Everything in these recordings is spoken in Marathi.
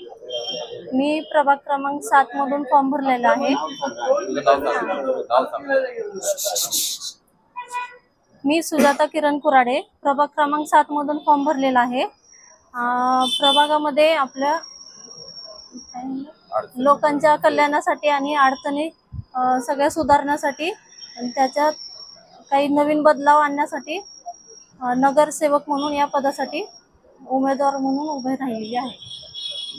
मी प्रभाग क्रमांक सात मधून फॉर्म भरलेला आहे. मी सुजाता किरण कुराडे प्रभाग क्रमांक सात मधून फॉर्म भरलेला आहे. प्रभागामध्ये आपल्या लोकांच्या कल्याणासाठी आणि अडचणी सगळ्या सुधारण्यासाठी त्याच्यात काही नवीन बदलाव आणण्यासाठी नगरसेवक म्हणून या पदासाठी उमेदवार म्हणून उभे राहिलेली आहे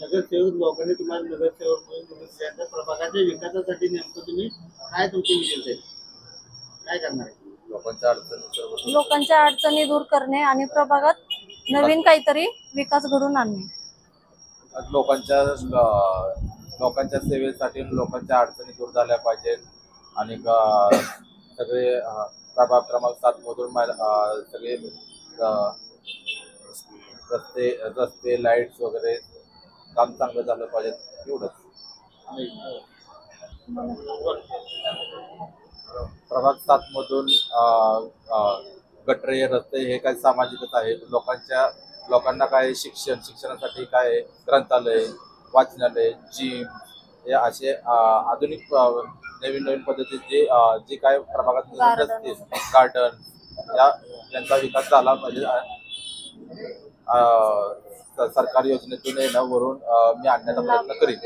नगरसेवक लोकांनी तुम्हाला नगरसेवक म्हणून प्रभागाच्या विकासासाठी नेमकं तुम्ही काय तुमचे विचार आहेत काय करणार आहे? लोकांच्या अडचणी सर्व लोकांच्या अडचणी दूर करणे आणि प्रभागात नवीन काहीतरी विकास घडून आणणे. लोकांच्या ल- लोकांच्या सेवेसाठी लोकांच्या अडचणी दूर झाल्या पाहिजेत. आणि ग- सगळे अ, प्रभाग क्रमांक सात मधून अ, सगळे अ, रस्ते रस्ते लाईट्स वगैरे काम चांगलं झालं पाहिजे एवढंच प्रभाग सात मधून गटरे रस्ते हे काही सामाजिकच आहे लोकांच्या लोकांना काय शिक्षण शिक्षणासाठी काय? ग्रंथालय वाचनालय जिम हे असे आधुनिक नवीन नवीन पद्धतीचे जे जे काय प्रभागात. रस्ते गार्डन या यांचा विकास झाला पाहिजे सरकारी योजनेतून येणं वरून मी आणण्याचा प्रयत्न करीन.